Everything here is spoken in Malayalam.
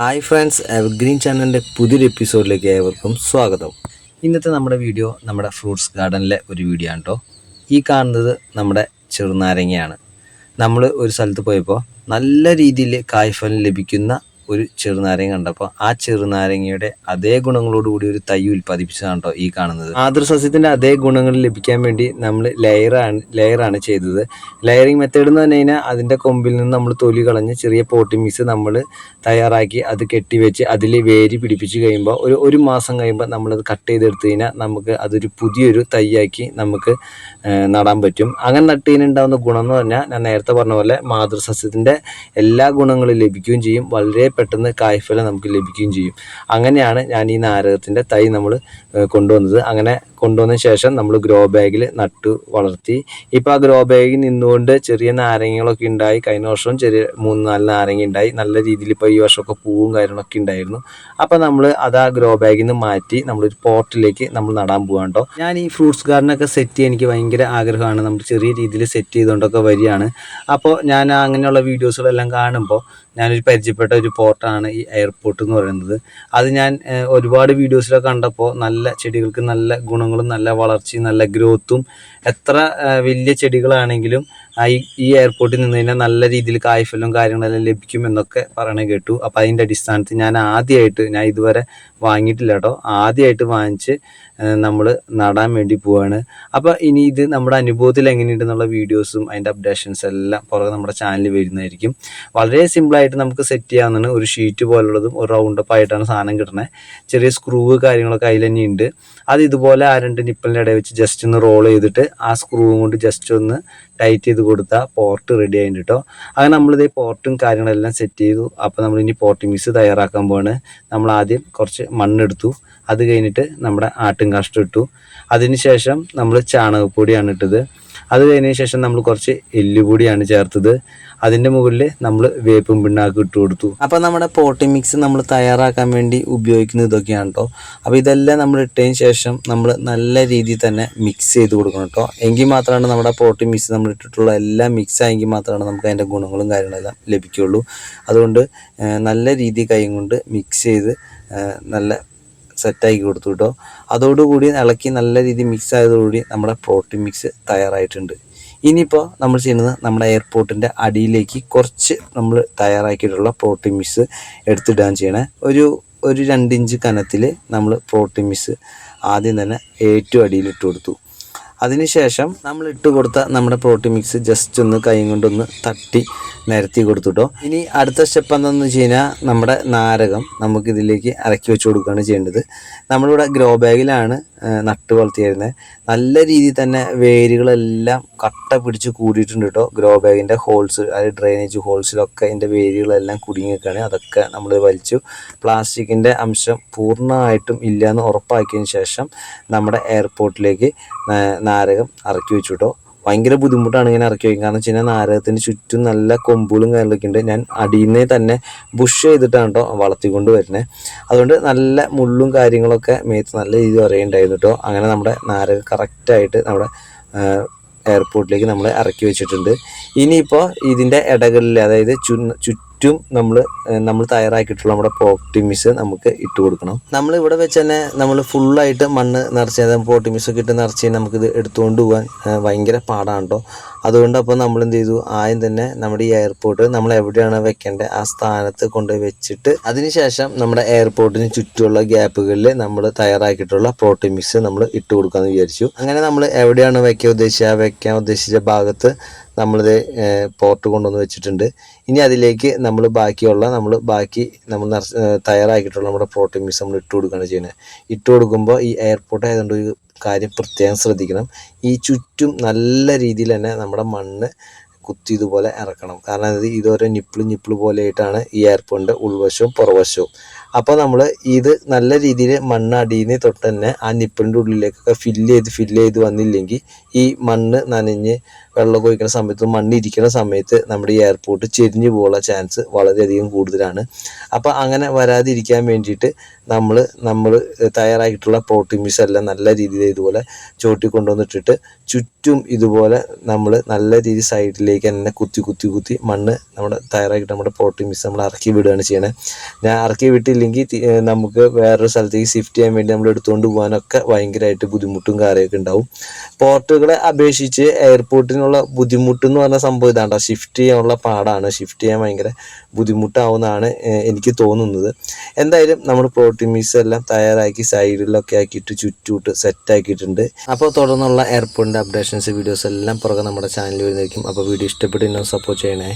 ഹായ് ഫ്രണ്ട്സ് എവർഗ്രീൻ ചാനലിന്റെ പുതിയൊരു എപ്പിസോഡിലേക്ക് ഏവർക്കും സ്വാഗതം. ഇന്നത്തെ നമ്മുടെ വീഡിയോ നമ്മുടെ ഫ്രൂട്ട്സ് ഗാർഡനിലെ ഒരു വീഡിയോ ആണ് കേട്ടോ ഈ കാണുന്നത് നമ്മുടെ ചെറുനാരങ്ങയാണ്. നമ്മൾ ഒരു സ്ഥലത്ത് പോയപ്പോൾ നല്ല രീതിയിൽ കായ്ഫലം ലഭിക്കുന്ന ഒരു ചെറുനാരങ്ങ കണ്ടപ്പോൾ ആ ചെറുനാരങ്ങയുടെ അതേ ഗുണങ്ങളോട് കൂടി ഒരു തൈ ഉൽപ്പാദിപ്പിച്ചതാണ് കേട്ടോ ഈ കാണുന്നത്. മാതൃസസ്യത്തിന്റെ അതേ ഗുണങ്ങൾ ലഭിക്കാൻ വേണ്ടി നമ്മൾ ലെയറാണ് ലെയറാണ് ചെയ്തത്. ലെയറിങ് മെത്തേഡ് എന്ന് പറഞ്ഞു കഴിഞ്ഞാൽ കൊമ്പിൽ നിന്ന് നമ്മൾ തൊലി കളഞ്ഞ് ചെറിയ പോട്ടി മിക്സ് നമ്മൾ തയ്യാറാക്കി അത് കെട്ടിവെച്ച് അതിൽ വേരി പിടിപ്പിച്ച് കഴിയുമ്പോൾ ഒരു ഒരു മാസം കഴിയുമ്പോൾ നമ്മളത് കട്ട് ചെയ്തെടുത്ത് കഴിഞ്ഞാൽ നമുക്ക് അതൊരു പുതിയൊരു തൈയാക്കി നമുക്ക് നടാൻ പറ്റും. അങ്ങനെ നട്ട് ഗുണം എന്ന് പറഞ്ഞാൽ ഞാൻ നേരത്തെ പറഞ്ഞ പോലെ മാതൃസസ്യത്തിന്റെ എല്ലാ ഗുണങ്ങളും ലഭിക്കുകയും ചെയ്യും. വളരെ പെട്ടെന്ന് കായ്ഫലം നമുക്ക് ലഭിക്കുകയും ചെയ്യും. അങ്ങനെയാണ് ഞാൻ ഈ നാരകത്തിന്റെ തൈ നമ്മൾ കൊണ്ടുവന്നത്. അങ്ങനെ കൊണ്ടുവന്നതിന് ശേഷം നമ്മൾ ഗ്രോ ബാഗിൽ നട്ടു വളർത്തി. ഇപ്പോൾ ആ ഗ്രോ ബാഗിൽ നിന്നുകൊണ്ട് ചെറിയ നാരങ്ങകളൊക്കെ ഉണ്ടായി. കഴിഞ്ഞ വർഷം ചെറിയ മൂന്ന് നാല് നാരങ്ങ ഉണ്ടായി. നല്ല രീതിയിൽ ഇപ്പോൾ ഈ വർഷമൊക്കെ പൂവും കാര്യങ്ങളൊക്കെ ഉണ്ടായിരുന്നു. അപ്പോൾ നമ്മൾ അത് ആ ഗ്രോ ബാഗിൽ നിന്ന് മാറ്റി നമ്മളൊരു പോട്ടിലേക്ക് നമ്മൾ നടാൻ പോകാൻ കേട്ടോ ഞാൻ ഈ ഫ്രൂട്ട്സ് ഗാർഡനൊക്കെ സെറ്റ് ചെയ്യാൻ എനിക്ക് ഭയങ്കര ആഗ്രഹമാണ്. നമ്മൾ ചെറിയ രീതിയിൽ സെറ്റ് ചെയ്തുകൊണ്ടൊക്കെ വരികയാണ്. അപ്പോൾ ഞാൻ അങ്ങനെയുള്ള വീഡിയോസുകളെല്ലാം കാണുമ്പോൾ ഞാനൊരു പരിചയപ്പെട്ട ഒരു പോർട്ടാണ് ഈ എയർപോർട്ട് എന്ന് പറയുന്നത്. അത് ഞാൻ ഒരുപാട് വീഡിയോസിലൊക്കെ കണ്ടപ്പോൾ നല്ല ചെടികൾക്ക് നല്ല ഗുണങ്ങളും നല്ല വളർച്ചയും നല്ല ഗ്രോത്തും എത്ര വലിയ ചെടികളാണെങ്കിലും ഈ എയർപോർട്ടിൽ നിന്ന് കഴിഞ്ഞാൽ നല്ല രീതിയിൽ കായ്ഫലവും കാര്യങ്ങളെല്ലാം ലഭിക്കും എന്നൊക്കെ പറയണ കേട്ടു. അപ്പോൾ അതിന്റെ അടിസ്ഥാനത്തിൽ ഞാൻ ആദ്യമായിട്ട് ഞാൻ ഇതുവരെ വാങ്ങിയിട്ടില്ല കേട്ടോ ആദ്യമായിട്ട് വാങ്ങിച്ച് നമ്മൾ നടാൻ വേണ്ടി പോവാണ്. അപ്പോൾ ഇനി ഇത് നമ്മുടെ അനുഭവത്തിൽ എങ്ങനെയുണ്ടെന്നുള്ള വീഡിയോസും അതിന്റെ അപ്ഡേഷൻസ് എല്ലാം പുറകെ നമ്മുടെ ചാനലിൽ വരുന്നതായിരിക്കും. വളരെ സിമ്പിളായിട്ട് നമുക്ക് സെറ്റ് ചെയ്യാവുന്നതാണ്. ഒരു ഷീറ്റ് പോലുള്ളതും ഒരു റൗണ്ട് അപ്പ് ആയിട്ടാണ് സാധനം കിട്ടുന്നത് ചെറിയ സ്ക്രൂവ് കാര്യങ്ങളൊക്കെ അതിൽ തന്നെ ഉണ്ട് അത് ഇതുപോലെ ആ രണ്ട് നിപ്പലിന്റെ ഇടയിൽ വെച്ച് ജസ്റ്റ് ഒന്ന് റോൾ ചെയ്തിട്ട് ആ സ്ക്രൂവും കൊണ്ട് ജസ്റ്റ് ഒന്ന് ടൈറ്റ് ചെയ്ത് കൊടുത്താൽ പോർട്ട് റെഡി ആയിട്ടുണ്ട് കേട്ടോ അങ്ങനെ നമ്മളിത് പോർട്ടും കാര്യങ്ങളെല്ലാം സെറ്റ് ചെയ്തു. അപ്പോൾ നമ്മൾ ഇനി പോർട്ടിംഗ് മിസ് തയ്യാറാക്കാൻ പോവാണ്. നമ്മൾ ആദ്യം കുറച്ച് മണ്ണെടുത്തു. അത് കഴിഞ്ഞിട്ട് നമ്മുടെ ആട്ടും കാഷ്ടം ഇട്ടു. അതിന് ശേഷം നമ്മൾ ചാണകപ്പൊടിയാണ് ഇട്ടത്. അത് കഴിഞ്ഞതിന് ശേഷം നമ്മൾ കുറച്ച് എല്ലുപൊടിയാണ് ചേർത്തത്. അതിന്റെ മുകളിൽ നമ്മൾ വേപ്പും പിണ്ണാക്ക് ഇട്ട് കൊടുത്തു. അപ്പോൾ നമ്മുടെ പോട്ടി മിക്സ് നമ്മൾ തയ്യാറാക്കാൻ വേണ്ടി ഉപയോഗിക്കുന്ന ഇതൊക്കെയാണ് കേട്ടോ അപ്പോൾ ഇതെല്ലാം നമ്മൾ ഇട്ടതിന് ശേഷം നമ്മൾ നല്ല രീതിയിൽ തന്നെ മിക്സ് ചെയ്ത് കൊടുക്കണം കേട്ടോ എങ്കിൽ മാത്രമാണ് നമ്മുടെ പോട്ടി മിക്സ് നമ്മൾ ഇട്ടിട്ടുള്ള എല്ലാം മിക്സ് ആയെങ്കിൽ മാത്രമാണ് നമുക്ക് അതിന്റെ ഗുണങ്ങളും കാര്യങ്ങളെല്ലാം ലഭിക്കുകയുള്ളൂ അതുകൊണ്ട് നല്ല രീതി കൈ കൊണ്ട് മിക്സ് ചെയ്ത് നല്ല സെറ്റാക്കി കൊടുത്തു കേട്ടോ അതോടുകൂടി ഇളക്കി നല്ല രീതിയിൽ മിക്സ് ആയതോടുകൂടി നമ്മുടെ പ്രോട്ടീൻ മിക്സ് തയ്യാറായിട്ടുണ്ട്. ഇനിയിപ്പോൾ നമ്മൾ ചെയ്യുന്നത് നമ്മുടെ എയർപോർട്ടിന്റെ അടിയിലേക്ക് കുറച്ച് നമ്മൾ തയ്യാറാക്കിയിട്ടുള്ള പ്രോട്ടീൻ മിക്സ് എടുത്തിടാൻ ചെയ്യണേ. ഒരു ഒരു രണ്ട് ഇഞ്ച് കനത്തിൽ നമ്മൾ പ്രോട്ടീൻ മിക്സ് ആദ്യം തന്നെ ഏറ്റവും അടിയിൽ ഇട്ട് കൊടുത്തു. അതിനുശേഷം നമ്മൾ ഇട്ട് കൊടുത്ത നമ്മുടെ പ്രോട്ടീൻ മിക്സ് ജസ്റ്റ് ഒന്ന് കൈ കൊണ്ടൊന്ന് തട്ടി നിരത്തി കൊടുത്തുട്ടോ. ഇനി അടുത്ത സ്റ്റെപ്പ് എന്താണെന്ന് വെച്ച് കഴിഞ്ഞാൽ നമ്മുടെ നാരകം നമുക്കിതിലേക്ക് ഇറക്കി വെച്ച് കൊടുക്കുകയാണ് ചെയ്യേണ്ടത്. നമ്മളിവിടെ ഗ്രോ ബാഗിലാണ് നട്ട് വളർത്തിയിരുന്നത് നല്ല രീതിയിൽ തന്നെ വേരുകളെല്ലാം കട്ട പിടിച്ച് കൂടിയിട്ടുണ്ട് കേട്ടോ ഗ്രോ ബാഗിന്റെ ഹോൾസ് അതായത് ഡ്രെയിനേജ് ഹോൾസിലൊക്കെ അതിന്റെ വേരുകളെല്ലാം കുടുങ്ങി നിൽക്കുകയാണ്. അതൊക്കെ നമ്മൾ വലിച്ചു. പ്ലാസ്റ്റിക്കിന്റെ അംശം പൂർണമായിട്ടും ഇല്ലയെന്ന് ഉറപ്പാക്കിയതിന് ശേഷം നമ്മുടെ എയർപോർട്ടിലേക്ക് നാരകം ഇറക്കി വെച്ചു കേട്ടോ ഭയങ്കര ബുദ്ധിമുട്ടാണ് ഇങ്ങനെ ഇറക്കി വയ്ക്കാൻ കാരണം വെച്ച് കഴിഞ്ഞാൽ ചുറ്റും നല്ല കൊമ്പുകളും കാര്യങ്ങളൊക്കെ ഉണ്ട്. ഞാൻ അടിയിൽ തന്നെ ബുഷ് ചെയ്തിട്ടാണ് കേട്ടോ വളർത്തിക്കൊണ്ട് വരുന്നത് അതുകൊണ്ട് നല്ല മുള്ളും കാര്യങ്ങളൊക്കെ മേത്ത് നല്ല രീതിയിൽ അറിയുണ്ടായിരുന്നു കേട്ടോ അങ്ങനെ നമ്മുടെ നാരകം കറക്റ്റായിട്ട് നമ്മുടെ എയർപോർട്ടിലേക്ക് നമ്മൾ ഇറക്കി വെച്ചിട്ടുണ്ട്. ഇനിയിപ്പോൾ ഇതിന്റെ ഇടകളിൽ അതായത് ചു- ചുറ്റും നമ്മൾ നമ്മൾ തയ്യാറാക്കിയിട്ടുള്ള നമ്മുടെ പോട്ടിമിസ് നമുക്ക് ഇട്ട് കൊടുക്കണം. നമ്മൾ ഇവിടെ വെച്ച് തന്നെ നമ്മൾ ഫുള്ളായിട്ട് മണ്ണ് നിറച്ച് പോട്ടിമിസ് ഒക്കെ ഇട്ട് നിറച്ച് നമുക്കിത് എടുത്തുകൊണ്ട് പോകാൻ ഭയങ്കര പാടാണ് കേട്ടോ അതുകൊണ്ട് അപ്പോൾ നമ്മൾ എന്ത് ചെയ്തു ആദ്യം തന്നെ നമ്മുടെ ഈ എയർപോർട്ട് നമ്മൾ എവിടെയാണ് വെക്കേണ്ടത്? ആ സ്ഥാനത്ത് കൊണ്ട് വെച്ചിട്ട് അതിനുശേഷം നമ്മുടെ എയർപോർട്ടിന് ചുറ്റുമുള്ള ഗ്യാപ്പുകളിൽ നമ്മൾ തയ്യാറാക്കിയിട്ടുള്ള പ്രോട്ടീൻ മിക്സ് നമ്മൾ ഇട്ട് കൊടുക്കാമെന്ന് വിചാരിച്ചു. അങ്ങനെ നമ്മൾ എവിടെയാണ് വെക്കാൻ ഉദ്ദേശിച്ച വെക്കാൻ ഉദ്ദേശിച്ച ഭാഗത്ത് നമ്മളിത് പോർട്ട് കൊണ്ടുവന്ന് വെച്ചിട്ടുണ്ട്. ഇനി അതിലേക്ക് നമ്മൾ ബാക്കിയുള്ള നമ്മൾ ബാക്കി നമ്മൾ തയ്യാറാക്കിയിട്ടുള്ള നമ്മുടെ പ്രോട്ടീൻ മിക്സ് നമ്മൾ ഇട്ട് കൊടുക്കുകയാണ് ചെയ്യുന്നത്. ഇട്ട് കൊടുക്കുമ്പോൾ ഈ എയർപോർട്ട് ആയതുകൊണ്ട് ഒരു കാര്യം പ്രത്യേകം ശ്രദ്ധിക്കണം. ഈ ചുറ്റും നല്ല രീതിയിൽ തന്നെ നമ്മുടെ മണ്ണ് കുത്തി ഇതുപോലെ ഇറക്കണം. കാരണം ഇത് ഇതൊരു നിപ്പിൾ നിപ്പിൾ പോലെ ആയിട്ടാണ് ഈ എയർപോർട്ടിന്റെ ഉൾവശവും പുറവശവും. അപ്പോൾ നമ്മൾ ഇത് നല്ല രീതിയിൽ മണ്ണ് അടിയിൽ നിന്ന് തൊട്ട് തന്നെ ആ നിപ്പിളിന്റെ ഉള്ളിലേക്കൊക്കെ ഫില്ല് ചെയ്ത് ഫില്ല് ചെയ്ത് വന്നില്ലെങ്കിൽ ഈ മണ്ണ് നനഞ്ഞ് വെള്ളം കൊയ്ക്കുന്ന സമയത്ത് മണ്ണ് ഇരിക്കുന്ന സമയത്ത് നമ്മുടെ ഈ എയർപോർട്ട് ചെരിഞ്ഞു പോകാനുള്ള ചാൻസ് വളരെയധികം കൂടുതലാണ്. അപ്പോൾ അങ്ങനെ വരാതിരിക്കാൻ വേണ്ടിയിട്ട് നമ്മൾ നമ്മൾ തയ്യാറായിട്ടുള്ള പ്രോട്ടീൻ മിസ് എല്ലാം നല്ല രീതിയിൽ ഇതുപോലെ ചോട്ടി കൊണ്ടുവന്നിട്ടിട്ട് ചുറ്റും ഇതുപോലെ നമ്മൾ നല്ല രീതിയിൽ സൈഡിലേക്ക് തന്നെ കുത്തി കുത്തി കുത്തി മണ്ണ് നമ്മുടെ തയ്യാറാക്കിയിട്ട് നമ്മുടെ പ്രോട്ടീൻ മിസ് നമ്മൾ ഇറക്കി വിടുകയാണ് ചെയ്യണേ. ഞാൻ ഇറക്കി വിട്ടില്ലെങ്കിൽ ഏഹ് നമുക്ക് വേറൊരു സ്ഥലത്തേക്ക് ഷിഫ്റ്റ് ചെയ്യാൻ വേണ്ടി നമ്മൾ എടുത്തുകൊണ്ട് പോകാനൊക്കെ ഭയങ്കരമായിട്ട് ബുദ്ധിമുട്ടും കാര്യമൊക്കെ ഉണ്ടാവും. പോർട്ടുകളെ അപേക്ഷിച്ച് എയർപോർട്ടിനുള്ള ബുദ്ധിമുട്ട് എന്ന് പറഞ്ഞ സംഭവം ഇതാണ്ടോ ഷിഫ്റ്റ് ചെയ്യാനുള്ള പാടാണ്. ഷിഫ്റ്റ് ചെയ്യാൻ ഭയങ്കര ബുദ്ധിമുട്ടാവുന്നതാണ് എനിക്ക് തോന്നുന്നത്. എന്തായാലും നമ്മൾ പ്രോട്ടീൻ മിക്സ് എല്ലാം തയ്യാറാക്കി സൈഡിലൊക്കെ ആക്കിയിട്ട് ചുറ്റൂട്ട് സെറ്റ് ആക്കിയിട്ടുണ്ട്. അപ്പോൾ തുടർന്നുള്ള എയർപോർട്ടിന്റെ അപ്ഡേഷൻസ് വീഡിയോസ് എല്ലാം പുറകെ നമ്മുടെ ചാനലിൽ വരുന്നതായിരിക്കും. അപ്പോൾ വീഡിയോ ഇഷ്ടപ്പെട്ട് സപ്പോർട്ട് ചെയ്യണേ.